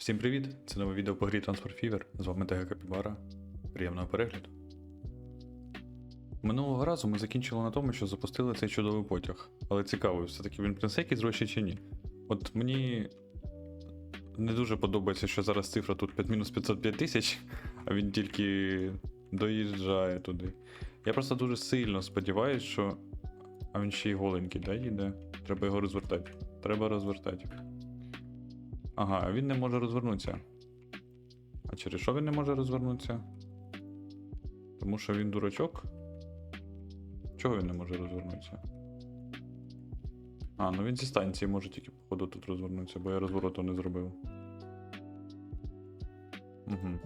Всім привіт! Це нове відео по грі Transport Fever. З вами Тега Капібара. Приємного перегляду. Минулого разу ми закінчили на тому, що запустили цей чудовий потяг. Але цікаво, все-таки він принесе якісь гроші чи ні. От мені не дуже подобається, що зараз цифра тут 5 мінус 505 тисяч, а він тільки доїжджає туди. Я просто дуже сильно сподіваюся, що. А він ще й голенький, да, їде? Треба його розвертати. Треба розвертати. Ага, він не може розвернутися. А через що він не може розвернутися? Тому що він дурачок. Чого він не може розвернутися? А, ну він зі станції може тільки, походу, тут розвернутися, бо я розвороту не зробив. Угу.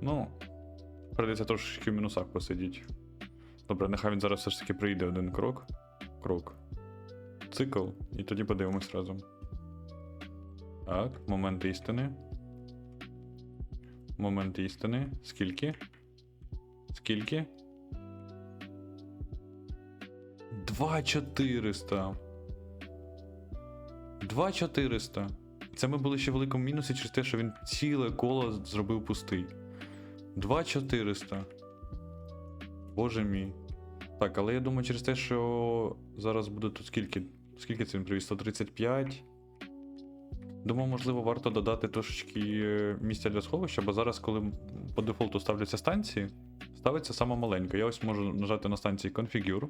Ну, прийдеться трошечки в мінусах посидіти. Добре, нехай він зараз все ж таки прийде один крок. Крок. Цикл, і тоді подивимось разом. Так, момент істини. Момент істини. Скільки? Скільки? 2400. 2400. Це ми були ще в великому мінусі через те, що він ціле коло зробив пустий. 2400. Боже мій. Так, але я думаю, через те, що зараз буде тут скільки. Скільки це він привіз? 135. Думаю, можливо, варто додати трошечки е, місця для сховища, бо зараз, коли по дефолту ставляться станції, ставиться сама маленька. Я ось можу нажати на станції Configure.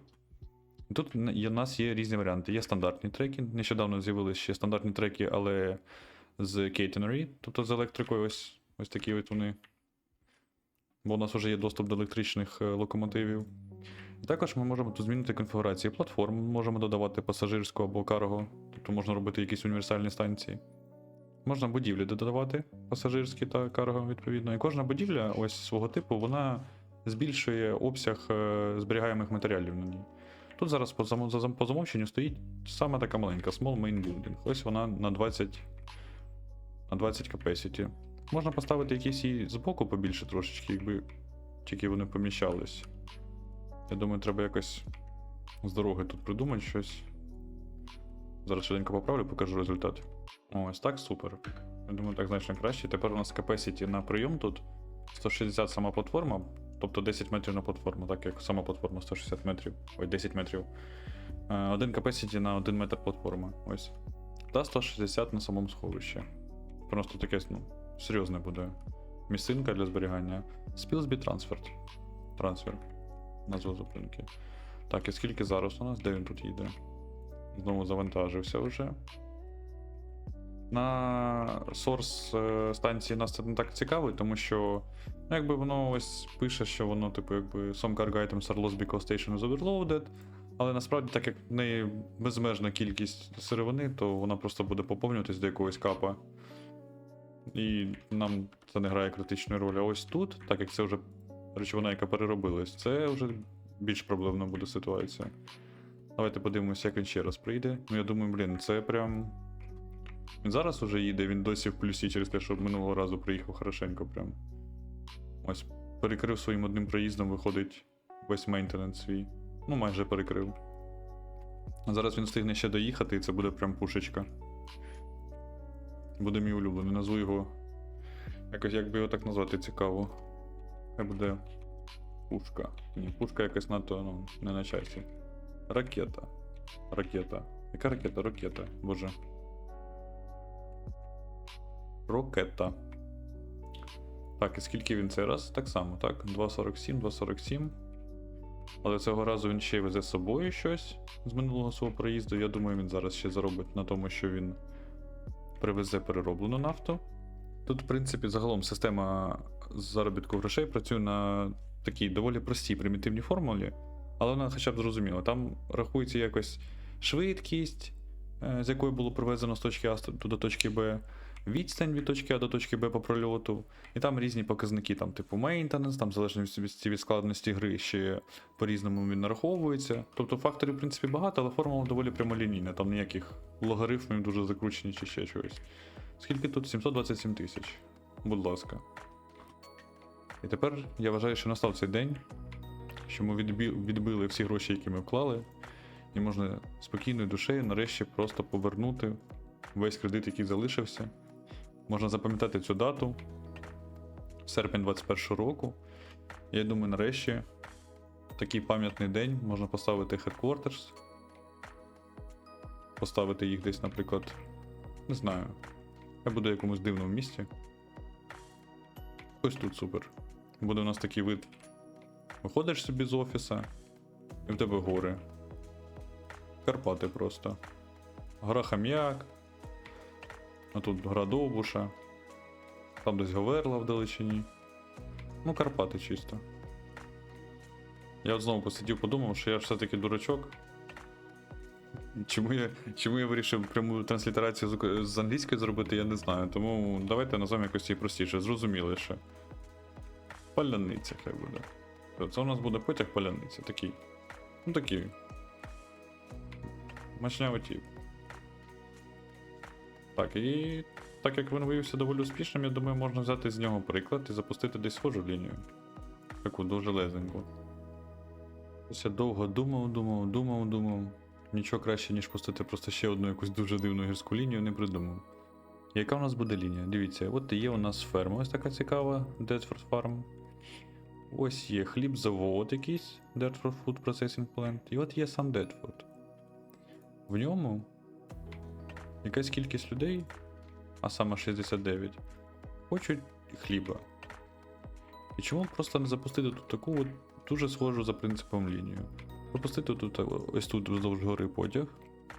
Тут у нас є різні варіанти. Є стандартні треки. Нещодавно з'явилися ще стандартні треки, але з catenary, тобто з електрикою, ось, ось такі от вони. Бо у нас вже є доступ до електричних е, локомотивів. Також ми можемо тут змінити конфігурації платформ, можемо додавати пасажирську або карго, тобто можна робити якісь універсальні станції. Можна будівлі додавати пасажирські та карго, відповідно. І кожна будівля, ось свого типу, вона збільшує обсяг е, зберігаємих матеріалів на ній. Тут зараз по, по замовченню стоїть саме така маленька Small Main Building. Ось вона на 20, на 20 capacity. Можна поставити якісь і збоку побільше трошечки, якби тільки вони поміщались. Я думаю, треба якось з дороги тут придумати щось. Зараз швиденько поправлю, покажу результат. Ось так, супер. Я думаю, так значно краще. Тепер у нас capacity на прийом тут 160 сама платформа, тобто 10 метрів на платформу, так як сама платформа 160 метрів, ой, 10 метрів. Е, Один capacity на 1 метр платформи. Ось. Та 160 на самому сховищі. Просто таке, ну, серйозне буде. Місцинка для зберігання. Spilsby Transfer. Трансфер. Назва зупинки. Так, і скільки зараз у нас? Де він тут їде? Знову завантажився вже. На source е, станції нас це не так цікавить, тому що ну, якби воно ось пише, що воно, типу, якби some cargo items are lost because station is overloaded. Але насправді, так як в неї безмежна кількість сировини, то вона просто буде поповнюватись до якогось капа. І нам це не грає критичної ролі. Ось тут, так як це вже речовина, яка переробилась, це вже більш проблемна буде ситуація. Давайте подивимося, як він ще раз прийде. Ну я думаю, блін, це прям. Він зараз уже їде, він досі в плюсі через те, що минулого разу приїхав хорошенько прям. Ось перекрив своїм одним проїздом, виходить весь мейнтенанс свій. Ну, майже перекрив. А зараз він встигне ще доїхати, і це буде прям пушечка. Буде мій улюблений. Назву його. Якось як би його так назвати цікаво. Хай буде. Пушка. Ні, пушка якась надто ну, не на часі. Ракета. Ракета. Яка ракета? Ракета. Боже. Рокета. Так, і скільки він цей раз? Так само, так. 2.47, 2.47. Але цього разу він ще везе з собою щось з минулого свого проїзду. Я думаю, він зараз ще заробить на тому, що він привезе перероблену нафту. Тут, в принципі, загалом система заробітку грошей працює на такій доволі простій примітивній формулі, але вона хоча б зрозуміла. Там рахується якось швидкість, е, з якої було привезено з точки А до точки Б, відстань від точки А до точки Б по прольоту, і там різні показники, там, типу maintenance, там залежно від, складності гри ще по-різному він нараховується. Тобто факторів, в принципі, багато, але формула доволі прямолінійна, там ніяких логарифмів дуже закручені чи ще чогось. Скільки тут? 727 тисяч. Будь ласка. І тепер я вважаю, що настав цей день, що ми відбили всі гроші, які ми вклали, і можна спокійною душею нарешті просто повернути весь кредит, який залишився. Можна запам'ятати цю дату. Серпень 21 року. Я думаю, нарешті такий пам'ятний день можна поставити Headquarters. Поставити їх десь, наприклад, не знаю. Хай буде в якомусь дивному місці. Ось тут супер. Буде у нас такий вид. Виходиш собі з офіса, і в тебе гори. Карпати просто. Гора Хам'як. А тут гора Довбуша. Там десь Говерла в далечині. Ну, Карпати чисто. Я от знову посидів, подумав, що я все-таки дурачок. Чому я, чому я вирішив пряму транслітерацію з, англійської зробити, я не знаю. Тому давайте назвемо якось її простіше, зрозуміліше. Паляниця хай буде. Це у нас буде потяг паляниця, такий. Ну такий. Мачнявий тип. Так, і так як він виявився доволі успішним, я думаю, можна взяти з нього приклад і запустити десь схожу лінію. Таку дуже лезеньку. Ось я довго думав, думав, думав, думав. Нічого краще, ніж пустити просто ще одну якусь дуже дивну гірську лінію, не придумав. Яка у нас буде лінія? Дивіться, от є у нас ферма, ось така цікава, Дедфорд Farm. Ось є хлібзавод якийсь, Дедфорд Food Processing Plant, і от є сам Дедфорд. В ньому якась кількість людей, а саме 69, хочуть хліба. І чому просто не запустити тут таку от дуже схожу за принципом лінію? Пропустити тут ось тут вздовж гори потяг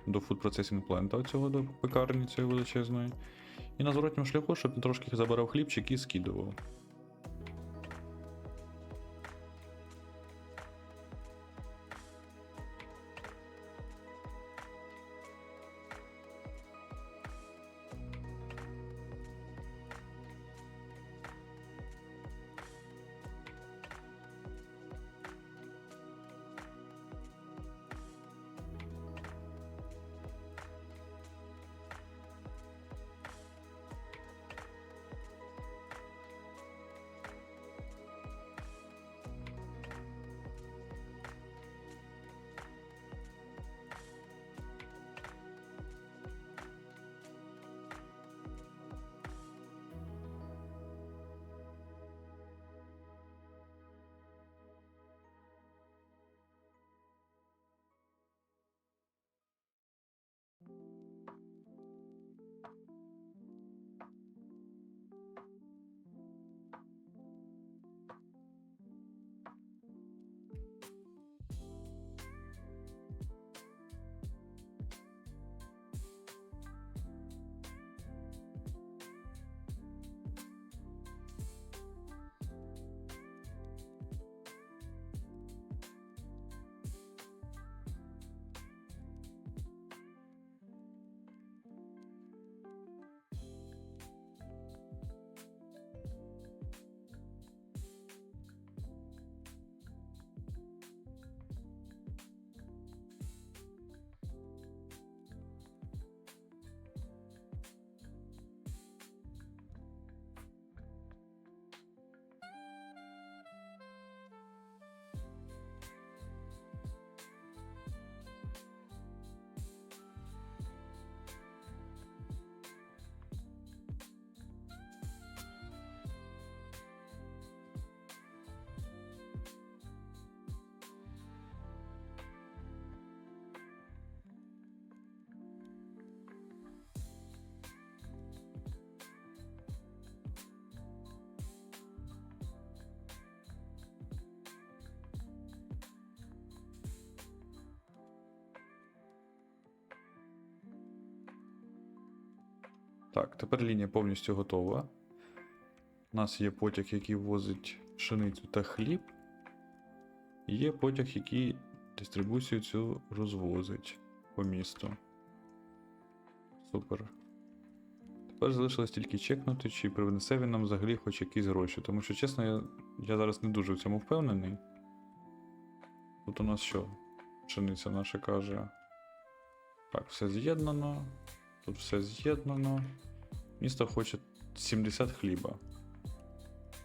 до Processing Plant, оцього до пекарні цієї величезної. І на зворотньому шляху, щоб трошки забирав хлібчик і скидував. Так, тепер лінія повністю готова. У нас є потяг, який возить пшеницю та хліб. І є потяг, який дистрибуцію цю розвозить по місту. Супер. Тепер залишилось тільки чекнути, чи принесе він нам взагалі хоч якісь гроші. Тому що, чесно, я, я зараз не дуже в цьому впевнений. Тут у нас що? Пшениця наша каже. Так, все з'єднано. Тут все з'єднано. Місто хоче 70 хліба.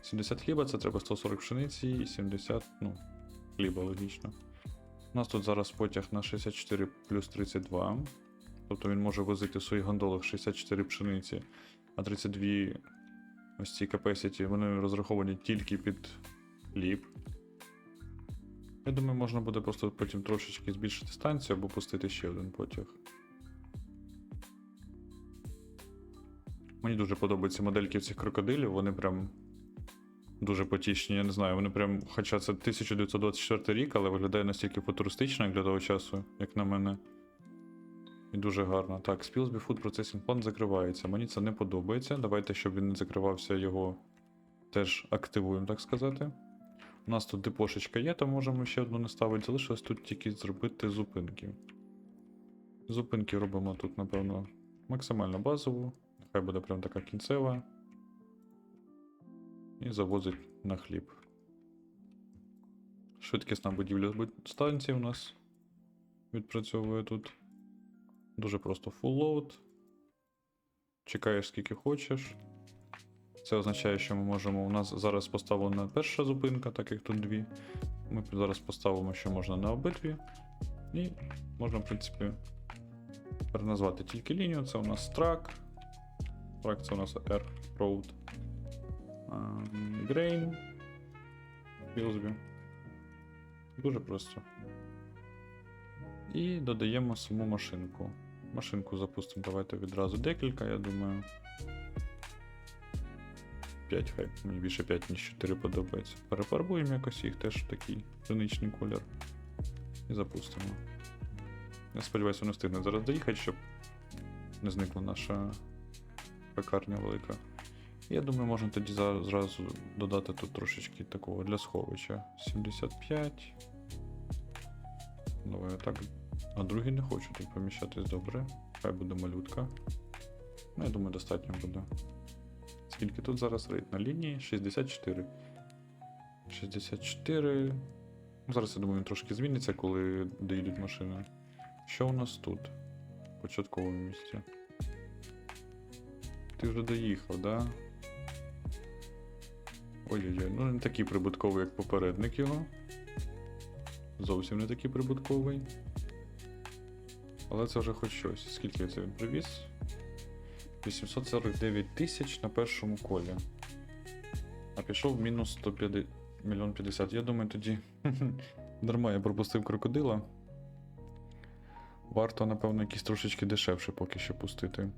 70 хліба це треба 140 пшениці і 70, ну, хліба логічно. У нас тут зараз потяг на 64 плюс 32. Тобто він може возити в своїх гондолах 64 пшениці А 32 ось ці capacity, вони розраховані тільки під ліп. Я думаю, можна буде просто потім трошечки збільшити станцію або пустити ще один потяг. Мені дуже подобаються модельки цих крокодилів, вони прям дуже потішні, я не знаю, вони прям, хоча це 1924 рік, але виглядає настільки футуристично, як для того часу, як на мене. І дуже гарно. Так, Spilsby Food Processing Plant закривається. Мені це не подобається. Давайте, щоб він не закривався, його теж активуємо, так сказати. У нас тут депошечка є, то можемо ще одну не ставити. Залишилось тут тільки зробити зупинки. Зупинки робимо тут, напевно, максимально базову. Нехай буде прям така кінцева. І завозить на хліб. Швидкісна будівля станції у нас відпрацьовує тут. Дуже просто full load. Чекаєш скільки хочеш. Це означає, що ми можемо. У нас зараз поставлена перша зупинка, так як тут дві. Ми зараз поставимо, що можна на обидві. І можна, в принципі, переназвати тільки лінію. Це у нас трак. Трак це у нас R Road. Grain. Білзбі. Дуже просто. І додаємо саму машинку. Машинку запустимо. Давайте відразу декілька, я думаю. 5 хай. Мені більше 5, ніж 4 подобається. Перефарбуємо якось їх теж в такий синичний колір. І запустимо. Я сподіваюся, вони встигнуть зараз доїхати, щоб не зникла наша пекарня велика. Я думаю, можна тоді зразу додати тут трошечки такого для сховища. 75. Давай так. А другий не хочу тут поміщатись добре. Хай буде малютка. Ну, я думаю, достатньо буде. Скільки тут зараз рейд на лінії? 64. 64. Ну, Зараз я думаю, він трошки зміниться, коли доїдуть машини. Що у нас тут? В початковому місці. Ти вже доїхав, да? Ой-ой-ой, ну не такий прибутковий, як попередник його. Зовсім не такий прибутковий. Але це вже хоч щось. Скільки я це він привіз? 849 тисяч на першому колі. А пішов мінус 150 мільйон 50. Я думаю, тоді. Дарма, я пропустив крокодила. Варто, напевно, якісь трошечки дешевше поки що пустити.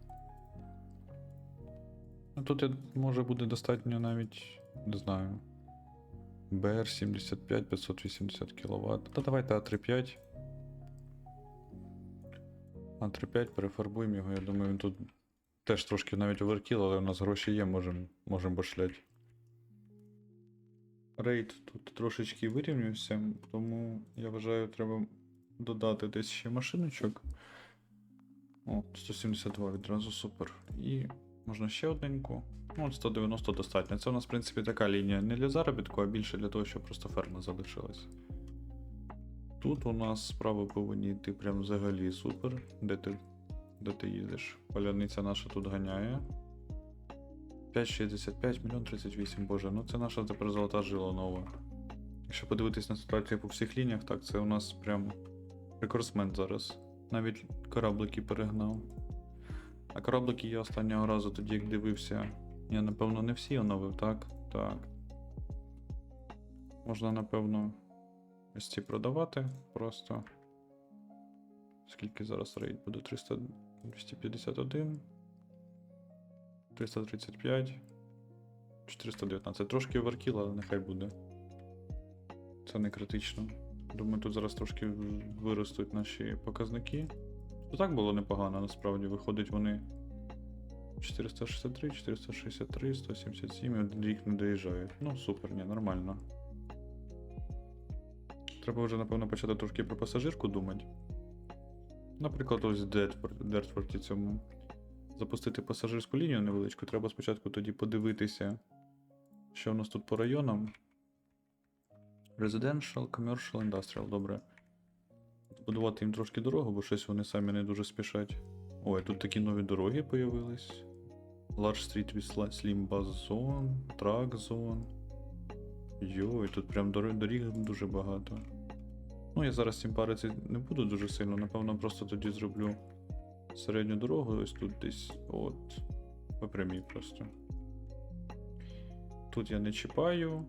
Ну тут я, може буде достатньо навіть, не знаю. БР 75 580 кВт. Та давайте А35. А35 перефарбуємо його, я думаю, він тут теж трошки навіть оверкіл, але у нас гроші є, можемо можем башлять. Рейд тут трошечки вирівнювався, тому я вважаю, треба додати десь ще машиночок. О, 172 відразу супер. І можна ще одненьку. Ну, от 190 достатньо. Це у нас, в принципі, така лінія не для заробітку, а більше для того, щоб просто ферма залишилась. Тут у нас справи повинні йти прям взагалі супер. Де ти, де ти їдеш? Поляниця наша тут ганяє. 5,65, мільйон 38, боже, ну це наша тепер золота жила нова. Якщо подивитись на ситуацію по всіх лініях, так це у нас прям рекордсмен зараз. Навіть кораблики перегнав. А кораблики я останнього разу тоді, як дивився, я напевно не всі оновив, так? Так. Можна, напевно, ось ці продавати просто. Скільки зараз рейд буде? 300, 251, 335, 419. Трошки оверкіл, але нехай буде. Це не критично. Думаю, тут зараз трошки виростуть наші показники. То так було непогано, насправді. Виходить, вони 463, 463, 177 і один рік не доїжджають. Ну, супер, ні, нормально. Треба вже, напевно, почати трошки про пасажирку думати. Наприклад, ось в Дертфорді цьому. Запустити пасажирську лінію невеличку. Треба спочатку тоді подивитися, що у нас тут по районам. Residential, Commercial, Industrial, добре. Будувати їм трошки дорогу, бо щось вони самі не дуже спішать. Ой, тут такі нові дороги появились. Large Street with sli- Slim Bus Zone, Truck Zone. Йой, тут прям дор- доріг дуже багато. Ну, я зараз цим париться не буду дуже сильно, напевно, просто тоді зроблю середню дорогу ось тут десь. От. По прямій просто. Тут я не чіпаю.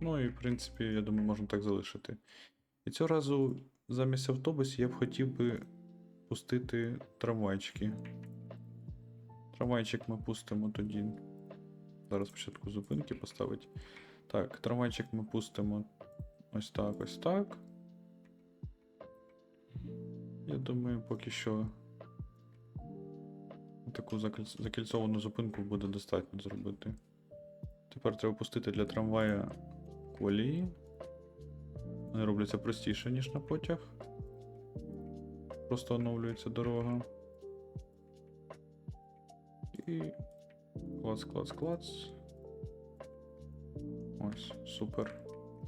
Ну і, в принципі, я думаю, можна так залишити. І цього разу замість автобусів я б хотів би пустити трамвайчики. Трамвайчик ми пустимо тоді. Зараз спочатку зупинки поставить. Так, трамвайчик ми пустимо ось так, ось так. Я думаю, поки що таку закільцовану зупинку буде достатньо зробити. Тепер треба пустити для трамвая колії. Вони робляться простіше, ніж на потяг. Просто оновлюється дорога. І клац, клац, клац. Ось, супер.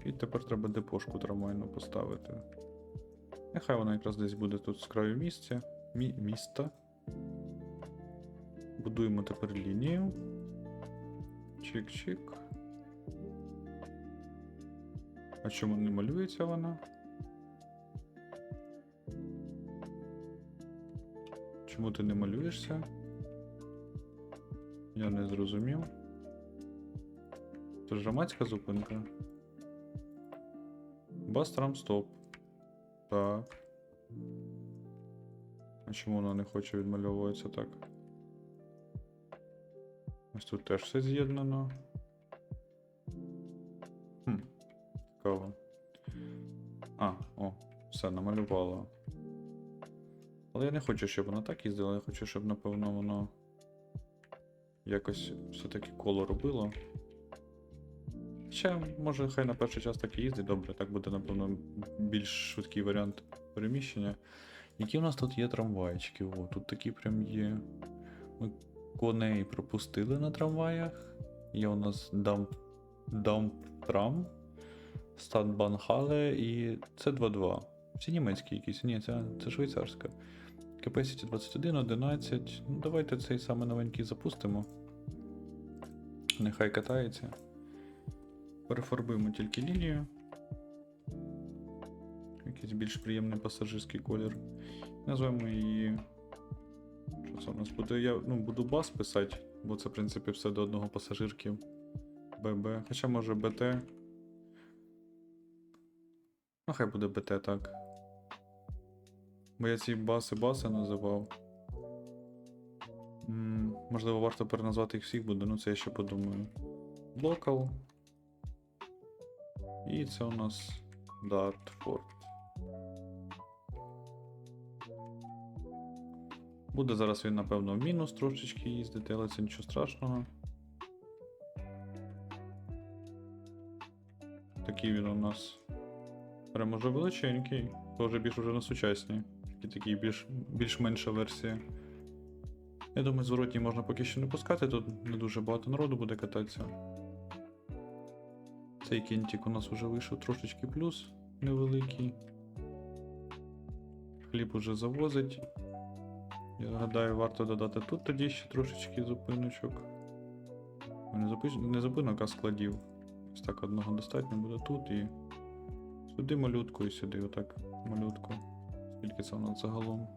І тепер треба депошку трамвайну поставити. Нехай вона якраз десь буде тут з краю місця. Мі- міста. Будуємо тепер лінію. Чик-чик. А чому не малюється вона? Чому ти не малюєшся? Я не зрозумів. Це ж громадська зупинка. Бас стоп. Так. А чому вона не хоче відмальовуватися так? Ось тут теж все з'єднано. Все, намалювало. Але я не хочу, щоб воно так їздило, я хочу, щоб, напевно, воно якось все-таки коло робило. Ще, може, хай на перший час так і їздить, добре, так буде, напевно, більш швидкий варіант переміщення. Які у нас тут є трамвайчики? О, тут такі прям є. Ми коней пропустили на трамваях. Є у нас дамп, дамп трам, Стадбанхале і це 2-2. Всі німецькі якісь. Ні, це, це швейцарська. Capacity 21, 11. Ну, давайте цей саме новенький запустимо. Нехай катається. Перефарбуємо тільки лінію. Якийсь більш приємний пасажирський колір. Назвемо її. Що це у нас буде? Я ну, буду бас писати, бо це, в принципі, все до одного пасажирків. ББ. Хоча може БТ. Ну, хай буде БТ так. Бо я ці баси-баси називав. М, можливо, варто переназвати їх всіх буде, ну це я ще подумаю. Local. І це у нас Дартфорд. Буде зараз він, напевно, в мінус трошечки їздити, але це нічого страшного. Такий він у нас. Прям уже величенький. То вже більш уже на сучасній. Такий, такий більш, більш-менша версія. Я думаю, зворотній можна поки що не пускати, тут не дуже багато народу буде кататися. Цей кінтик у нас вже вийшов трошечки плюс невеликий. Хліб уже завозить. Я гадаю, варто додати тут тоді ще трошечки зупиночок. Не, зупи... не зупинок, а складів. Ось так одного достатньо буде тут і сюди малютку і сюди отак малютку. Скільки це у нас загалом?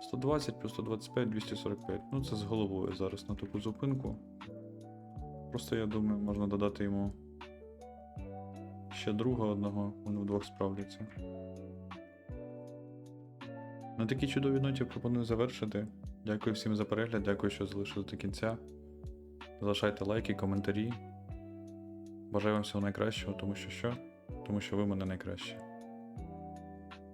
120 плюс 125, 245. Ну це з головою зараз на таку зупинку. Просто я думаю, можна додати йому ще друга одного, вони вдвох справляться. На такій чудовій ноті пропоную завершити. Дякую всім за перегляд, дякую, що залишили до кінця. Залишайте лайки, коментарі. Бажаю вам всього найкращого, тому що що? Тому що ви мене найкращі.